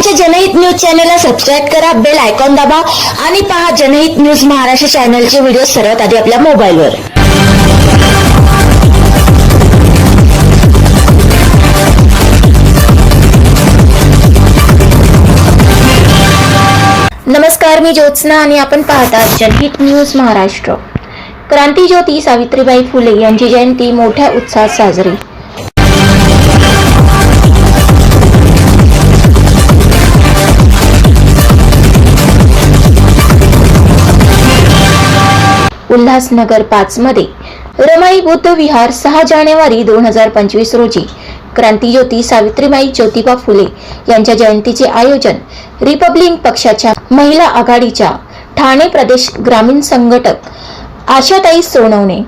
आमच्या जनहित न्यूज चॅनलला सबस्क्राईब करा बेल आयकॉन दाबा आणि पहा जनहित न्यूज महाराष्ट्र चॅनलचे व्हिडिओ सर्वात आधी आपल्या मोबाईलवर. नमस्कार मी ज्योत्स्ना आणि आपण पाहतात जनहित न्यूज महाराष्ट्र. क्रांतीज्योती सावित्रीबाई फुले यांची जयंती मोठ्या उत्साहात साजरी. उल्हासनगर पाच मध्ये. रमाई बुद्ध विहार सहा जानेवारी दोन हजार पंचवीस रोजी. क्रांतीज्योती सावित्रीबाई ज्योतिबा फुले यांच्या जयंतीचे आयोजन रिपब्लिक पक्षाच्या महिला आघाडीच्या ठाणे प्रदेश ग्रामीण संघटक आशाताई सोनवणे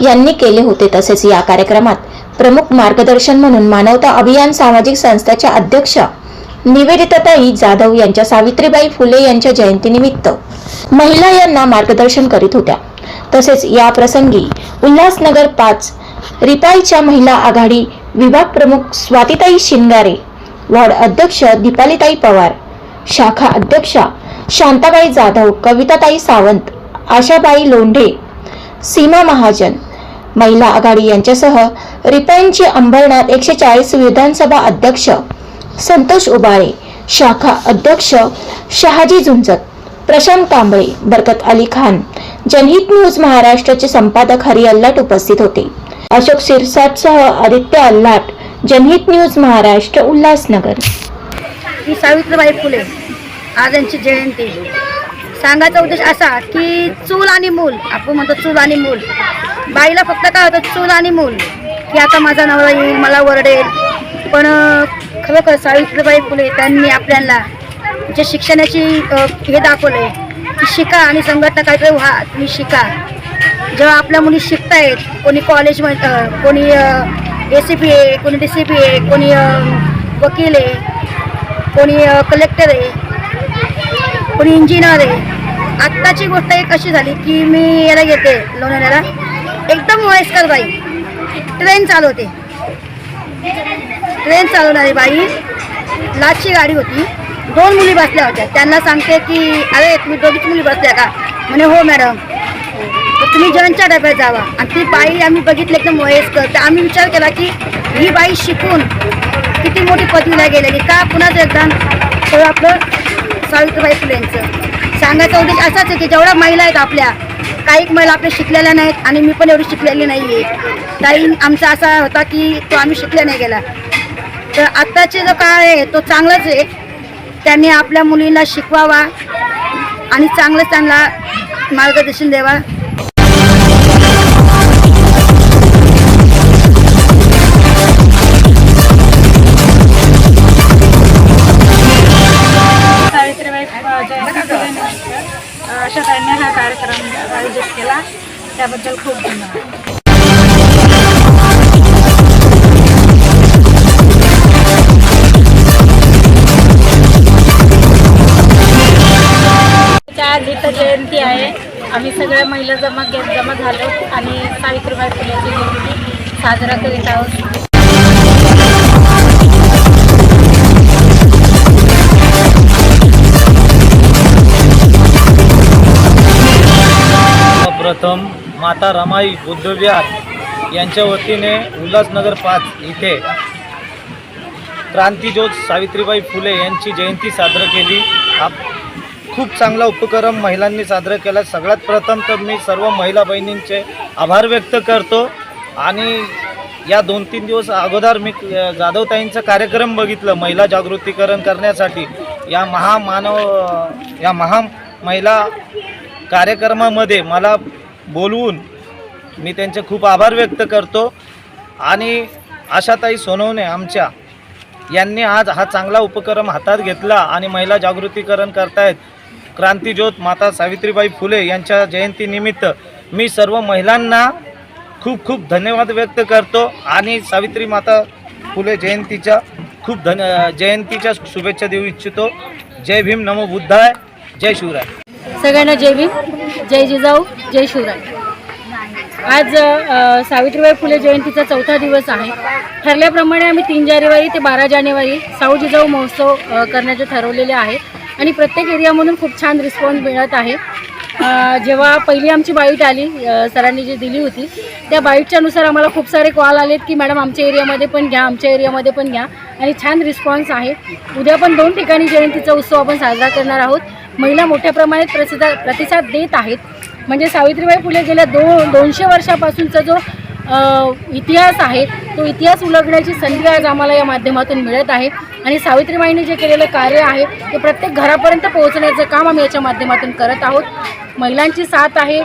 यांनी केले होते. तसेच या कार्यक्रमात प्रमुख मार्गदर्शन म्हणून मानवता अभियान सामाजिक संस्थेच्या अध्यक्षा निवेदिताताई जाधव यांच्या सावित्रीबाई फुले यांच्या जयंतीनिमित्त महिला यांना मार्गदर्शन करीत होत्या. तसेच या प्रसंगी उल्हासनगर पाच रिपाईच्या महिला आघाडी विभाग प्रमुख स्वातीताई शिंगारे वॉर्ड अध्यक्ष दीपालीताई पवार शाखा अध्यक्षा शांताबाई जाधव कविताताई सावंत आशाबाई लोंढे सीमा महाजन महिला आघाडी यांच्यासह रिपाईंची अंबरनाथ एकशे चाळीस विधानसभा अध्यक्ष संतोष उबाळे शाखा अध्यक्ष शहाजी झुंजत प्रशांत कांबळे बरकत अली खान जनहित न्यूज महाराष्ट्राचे संपादक हरी अल्लाट उपस्थित होते. अशोक सिरसाटसह आदित्य अल्लाट जनहित न्यूज महाराष्ट्र उल्हासनगर. ही सावित्रीबाई फुले आज यांची जयंती. सांगायचा उद्देश असा की चूल आणि मूल आपण म्हणतो चूल आणि मूल. बाईला फक्त काय होतं चूल आणि मूल. की आता माझा नवरा येईल मला वरडेल. पण खरोखर सावित्रीबाई फुले त्यांनी आपल्याला जे शिक्षणाची हे दाखवले की शिका आणि संघटना काहीतरी व्हा तुम्ही शिका. जेव्हा आपल्या मुली शिकतायत कोणी कॉलेजमध्ये कोणी ए सी पी आहे कोणी डी सी पी आहे कोणी वकील आहे कोणी कलेक्टर आहे कोणी इंजिनियर आहे आत्ताची गोष्ट एक अशी झाली की मी याला घेते लोणाऱ्याला एकदम वयस्कर बाई. ट्रेन चालवते. ट्रेन चालवणारी बाई. लाचची गाडी होती. दोन मुली बसल्या होत्या. त्यांना सांगते की अरे तुम्ही दोघीच मुली बसल्या का? म्हणे हो मॅडम. तर तुम्ही जनच्या डब्यात जावा. आणि ती बाई आम्ही बघितली एकदम वयस्कर. तर आम्ही विचार केला की ही बाई शिकून किती मोठी पदवीला गेलेली. का पुन्हा एकदा सगळं आपलं सावित्रीबाई फुलेंचं सांगायचा उद्देश असाच आहे की जेवढ्या महिला आहेत आपल्या काही महिला आपल्या शिकलेल्या नाहीत आणि मी पण एवढी शिकलेली नाही आहे काही आमचा असा होता की तो आम्ही शिकल्या नाही गेला. तर आत्ताचे जो काळ आहे तो चांगलाच आहे. त्यांनी आपल्या मुलींना शिकवावा आणि चांगलं त्यांना मार्गदर्शन द्यावा. सगळ्या महिला जमा घेत जमा झालो आणि सावित्रीबाई फुलेची जयंती साजरा करीत आहोत. प्रथम माता रमाई बुद्धविहार यांच्या वतीने उल्हासनगर पाच इथे क्रांतीज्योत सावित्रीबाई फुले यांची जयंती साजरी केली. आप खूप चांगला उपक्रम महिलांनी साजरा केला. सगळ्यात प्रथम तर मी सर्व महिला बहिणींचे आभार व्यक्त करतो. आणि या दोन तीन दिवस अगोदर मी जाधवताईंचं जाधवताईंचा कार्यक्रम बघितलं महिला जागृतीकरण करण्यासाठी. या महामानव या महा महिला कार्यक्रमामध्ये मला बोलवून मी त्यांचे खूप आभार व्यक्त करतो. आणि आशाताई सोनवणे आमच्या यांनी आज हा चांगला उपक्रम हातात घेतला आणि महिला जागृतीकरण करतायत. क्रांतीज्योत माता सावित्रीबाई फुले यांच्या जयंतीनिमित्त मी सर्व महिलांना खूप खूप धन्यवाद व्यक्त करतो आणि सावित्री माता फुले जयंतीच्या खूप धन जयंतीच्या शुभेच्छा देऊ इच्छितो. जय भीम नमो बुद्धाय जय शिवराय. सगळ्यांना जय भीम जय जिजाऊ जय शिवराय. आज सावित्रीबाई फुले जयंतीचा चौथा दिवस आहे. ठरल्याप्रमाणे आम्ही तीन जानेवारी ते बारा जानेवारी साऊ जिजाऊ महोत्सव करण्याचे ठरवलेले आहे. आणि प्रत्येक एरियामधून खूप छान रिस्पॉन्स मिळत आहे. जेव्हा पहिली आमची बाईट आली सरांनी जी दिली होती त्या बाईटच्यानुसार आम्हाला खूप सारे कॉल आलेत की मॅडम आमच्या एरियामध्ये पण घ्या आमच्या एरियामध्ये पण घ्या. आणि छान रिस्पॉन्स आहे. उद्या पण दोन ठिकाणी जयंतीचा उत्सव आपण साजरा करणार आहोत. महिला मोठ्या प्रमाणात प्रतिसाद प्रतिसाद देत आहेत. म्हणजे सावित्रीबाई फुले गेल्या दो दोनशे वर्षापासूनचा जो इतिहास आहे तो इतिहास उलगण्याची संधी आज आम्हाला या माध्यमातून मिळत आहे. आणि सावित्रीबाईंनी जे केलेलं कार्य आहे ते प्रत्येक घरापर्यंत पोहोचण्याचं काम आम्ही याच्या माध्यमातून करत आहोत. महिलांची साथ आहे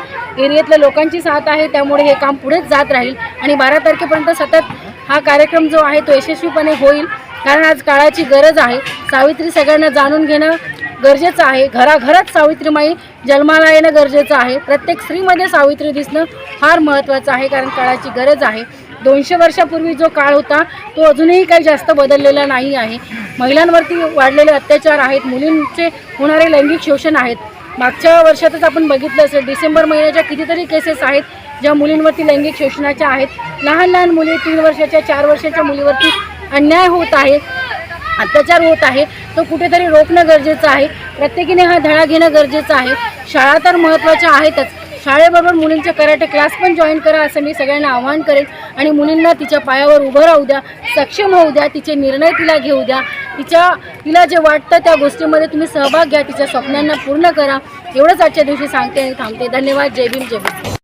एरियातल्या लोकांची साथ आहे त्यामुळे हे काम पुढेच जात राहील. आणि बारा तारखेपर्यंत सतत हा कार्यक्रम जो आहे तो यशस्वीपणे होईल. कारण आज काळाची गरज आहे. सावित्री सगळ्यांना जाणून घेणं गरजेचं आहे. घराघरात सावित्रीमाई जन्माला येणं गरजेचं आहे. प्रत्येक स्त्रीमध्ये सावित्री दिसणं फार महत्त्वाचं आहे कारण काळाची गरज आहे. दोनशे वर्षापूर्वी जो काळ होता तो अजूनही काही जास्त बदललेला नाही आहे. महिलांवरती वाढलेले अत्याचार आहेत मुलींचे होणारे लैंगिक शोषण आहेत. मागच्या वर्षातच आपण बघितलं असेल डिसेंबर महिन्याच्या कितीतरी केसेस आहेत ज्या मुलींवरती लैंगिक शोषणाच्या आहेत. लहान लहान मुली तीन वर्षाच्या चार वर्षाच्या मुलीवरती अन्याय होत आहे अत्याचार होत आहे. तो कुठेतरी रोखणं गरजेचं आहे. प्रत्येकीने हा धडा घेणं गरजेचं आहे. शाळा तर महत्त्वाच्या आहेतच शाळेबरोबर मुलींचे कराटे क्लास पण जॉईन करा असं मी सगळ्यांना आवाहन करेन आणि मुलींना तिच्या पायावर उभं राहू द्या सक्षम होऊ द्या तिचे निर्णय तिला घेऊ द्या. तिच्या तिला जे वाटतं त्या गोष्टीमध्ये तुम्ही सहभाग घ्या तिच्या स्वप्नांना पूर्ण करा. एवढंच आजच्या दिवशी सांगते आणि थांबते. धन्यवाद. जय भीम जय भीम.